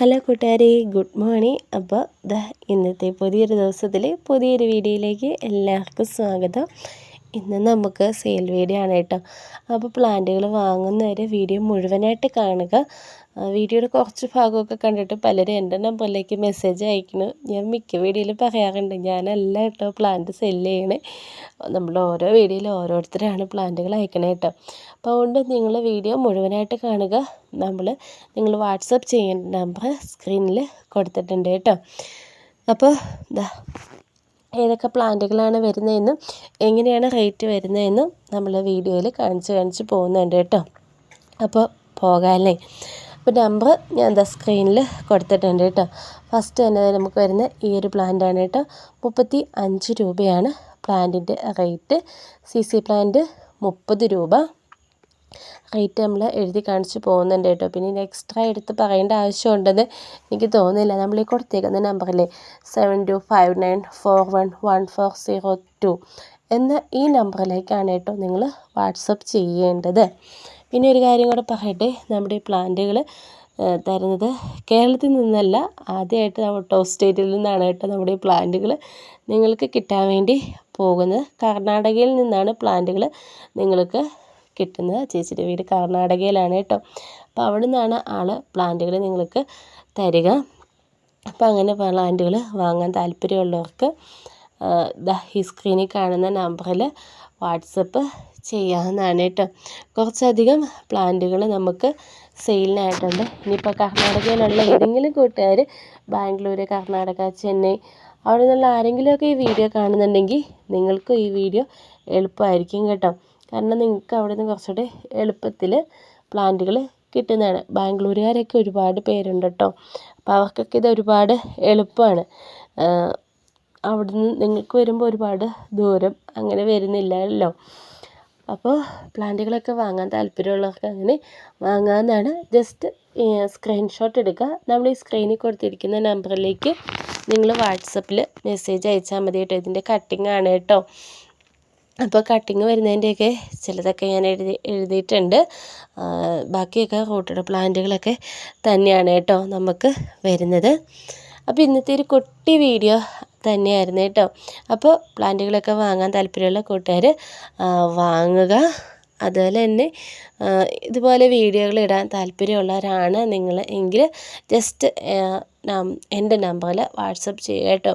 Hello കൂട്ടുകാരെ good morning. അപ്പോൾ ഇന്നത്തെ പുതിയൊരു ദിവസത്തിൽ പുതിയൊരു വീഡിയോയിലേക്ക് എല്ലാവർക്കും സ്വാഗതം. ഇന്ന് നമുക്ക് സെയിൽ വീഡിയോ ആണ് കേട്ടോ. അപ്പോൾ പ്ലാന്റുകൾ വാങ്ങുന്നവരെ വീഡിയോ മുഴുവനായിട്ട് കാണുക. വീഡിയോയുടെ കുറച്ച് ഭാഗമൊക്കെ കണ്ടിട്ട് പലരും എന്റെ നമ്പറിലേക്ക് മെസ്സേജ് അയക്കുന്നു. ഞാൻ മിക്ക വീഡിയോയിലും പറയാറുണ്ട് ഞാനല്ല കേട്ടോ പ്ലാന്റ് സെല്ല് ചെയ്യണേ. നമ്മൾ ഓരോ വീഡിയോയിൽ ഓരോരുത്തരാണ് പ്ലാന്റുകൾ അയക്കണേ കേട്ടോ. അപ്പോൾ അതുകൊണ്ട് നിങ്ങൾ വീഡിയോ മുഴുവനായിട്ട് കാണുക. നമ്മൾ നിങ്ങൾ വാട്സപ്പ് ചെയ്യേണ്ട നമ്പർ സ്ക്രീനിൽ കൊടുത്തിട്ടുണ്ട് കേട്ടോ. അപ്പോൾ ഇതാ ഏതൊക്കെ പ്ലാന്റുകളാണ് വരുന്നതെന്നും എങ്ങനെയാണ് റേറ്റ് വരുന്നതെന്നും നമ്മൾ വീഡിയോയിൽ കാണിച്ച് കാണിച്ച് പോകുന്നുണ്ട് കേട്ടോ. അപ്പോൾ പോകാമല്ലേ? അപ്പോൾ നമ്പർ ഞാൻ എന്താ സ്ക്രീനിൽ കൊടുത്തിട്ടുണ്ട് കേട്ടോ. ഫസ്റ്റ് തന്നെ നമുക്ക് വരുന്ന ഈ ഒരു പ്ലാന്റാണ് കേട്ടോ. മുപ്പത്തി അഞ്ച് രൂപയാണ് പ്ലാന്റിന്റെ റേറ്റ് സി സി പ്ലാന്റ് മുപ്പത് രൂപ. റേറ്റ് നമ്മൾ എഴുതി കാണിച്ച് പോകുന്നുണ്ട് കേട്ടോ. പിന്നെ ഇനി എക്സ്ട്രാ എടുത്ത് പറയേണ്ട ആവശ്യമുണ്ടെന്ന് എനിക്ക് തോന്നുന്നില്ല. നമ്മൾ ഈ കൊടുത്തേക്കുന്ന നമ്പറിലെ seven two five nine four one one four zero two എന്ന ഈ നമ്പറിലേക്കാണ് കേട്ടോ നിങ്ങൾ വാട്സപ്പ് ചെയ്യേണ്ടത്. പിന്നെ ഒരു കാര്യം കൂടെ പറയട്ടെ. നമ്മുടെ ഈ പ്ലാന്റുകൾ തരുന്നത് കേരളത്തിൽ നിന്നല്ല ആദ്യമായിട്ട് ഔട്ട് ഓഫ് സ്റ്റേറ്റിൽ നിന്നാണ് കേട്ടോ നമ്മുടെ ഈ പ്ലാന്റുകൾ നിങ്ങൾക്ക് കിട്ടാൻ വേണ്ടി പോകുന്നത്. കർണാടകയിൽ നിന്നാണ് പ്ലാന്റുകൾ നിങ്ങൾക്ക് കിട്ടുന്നത് ചേച്ചിയുടെ വീട് കർണാടകയിലാണ് കേട്ടോ. അപ്പോൾ അവിടെ നിന്നാണ് ആൾ പ്ലാന്റുകൾ നിങ്ങൾക്ക് തരിക. അപ്പോൾ അങ്ങനെ പ്ലാന്റുകൾ വാങ്ങാൻ താല്പര്യമുള്ളവർക്ക് ദാ ഈ സ്ക്രീനിൽ കാണുന്ന നമ്പറിൽ വാട്സപ്പ് ചെയ്യാവുന്നതാണ് കേട്ടോ. കുറച്ചധികം പ്ലാന്റുകൾ നമുക്ക് സെയിലിനായിട്ടുണ്ട്. ഇനിയിപ്പോൾ കർണാടകയിലുള്ള ഏതെങ്കിലും കൂട്ടുകാർ ബാംഗ്ലൂർ കർണാടക ചെന്നൈ അവിടെ നിന്നുള്ള ആരെങ്കിലുമൊക്കെ ഈ വീഡിയോ കാണുന്നുണ്ടെങ്കിൽ നിങ്ങൾക്കും ഈ വീഡിയോ എളുപ്പമായിരിക്കും കേട്ടോ. കാരണം നിങ്ങൾക്ക് അവിടെ നിന്ന് കുറച്ചുകൂടെ എളുപ്പത്തിൽ പ്ലാന്റുകൾ കിട്ടുന്നതാണ്. ബാംഗ്ലൂരുകാരൊക്കെ ഒരുപാട് പേരുണ്ട് കേട്ടോ അപ്പോൾ അവർക്കൊക്കെ ഇത് ഒരുപാട് എളുപ്പമാണ്. അവിടെ നിന്ന് നിങ്ങൾക്ക് വരുമ്പോൾ ഒരുപാട് ദൂരം അങ്ങനെ വരുന്നില്ലല്ലോ. അപ്പോൾ പ്ലാന്റുകളൊക്കെ വാങ്ങാൻ താല്പര്യമുള്ളവർക്ക് അങ്ങനെ വാങ്ങാമെന്നാണ് ജസ്റ്റ് സ്ക്രീൻഷോട്ട് എടുക്കുക. നമ്മൾ ഈ സ്ക്രീനിൽ കൊടുത്തിരിക്കുന്ന നമ്പറിലേക്ക് നിങ്ങൾ വാട്സപ്പിൽ മെസ്സേജ് അയച്ചാൽ മതി കേട്ടോ ഇതിന്റെ കട്ടിങ്ങാണ് കേട്ടോ അപ്പോൾ കട്ടിങ് വരുന്നതിന്റെയൊക്കെ ചിലതൊക്കെ ഞാൻ എഴുതി എഴുതിയിട്ടുണ്ട്. ബാക്കിയൊക്കെ റൂട്ടഡ് പ്ലാന്റുകളൊക്കെ തന്നെയാണ് കേട്ടോ നമുക്ക് വരുന്നത്. അപ്പോൾ ഇന്നത്തെ ഒരു കുട്ടി വീഡിയോ തന്നെയായിരുന്നു കേട്ടോ. അപ്പോൾ പ്ലാന്റുകളൊക്കെ വാങ്ങാൻ താല്പര്യമുള്ള കൂട്ടുകാർ വാങ്ങുക. അതുപോലെ തന്നെ ഇതുപോലെ വീഡിയോകൾ ഇടാൻ താല്പര്യമുള്ളവരാണ് നിങ്ങൾ എങ്കിൽ ജസ്റ്റ് എന്റെ നമ്പറിൽ വാട്സപ്പ് ചെയ്യുക കേട്ടോ.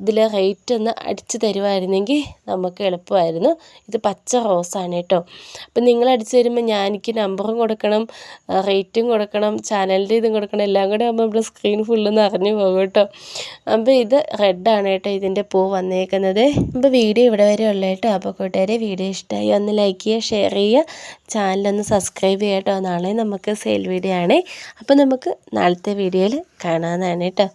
ഇതിൽ റേറ്റ് ഒന്ന് അടിച്ച് തരുമായിരുന്നെങ്കിൽ നമുക്ക് എളുപ്പമായിരുന്നു. ഇത് പച്ച റോസാണ് കേട്ടോ. അപ്പം നിങ്ങൾ അടിച്ച് തരുമ്പോൾ ഞാൻ എനിക്ക് നമ്പറും കൊടുക്കണം റേറ്റും കൊടുക്കണം ചാനലിന്റെ ഇതും കൊടുക്കണം എല്ലാം കൂടെ ആകുമ്പോൾ നമ്മുടെ സ്ക്രീൻ ഫുള്ള് നിറഞ്ഞു പോകും കേട്ടോ. അപ്പോൾ ഇത് റെഡാണ് കേട്ടോ ഇതിന്റെ പൂ വന്നേക്കുന്നത്. അപ്പോൾ വീഡിയോ ഇവിടെ വരെ ഉള്ളു കേട്ടോ. അപ്പോൾ കൂട്ടുകാരെ വീഡിയോ ഇഷ്ടമായി ഒന്ന് ലൈക്ക് ചെയ്യുക ഷെയർ ചെയ്യുക. ചാനലൊന്ന് സബ്സ്ക്രൈബ് ചെയ്യുക കേട്ടോ. നാളെ നമുക്ക് സെയിൽ വീഡിയോ ആണേ. അപ്പോൾ നമുക്ക് നാളത്തെ വീഡിയോയിൽ കാണാവുന്നതാണ് കേട്ടോ.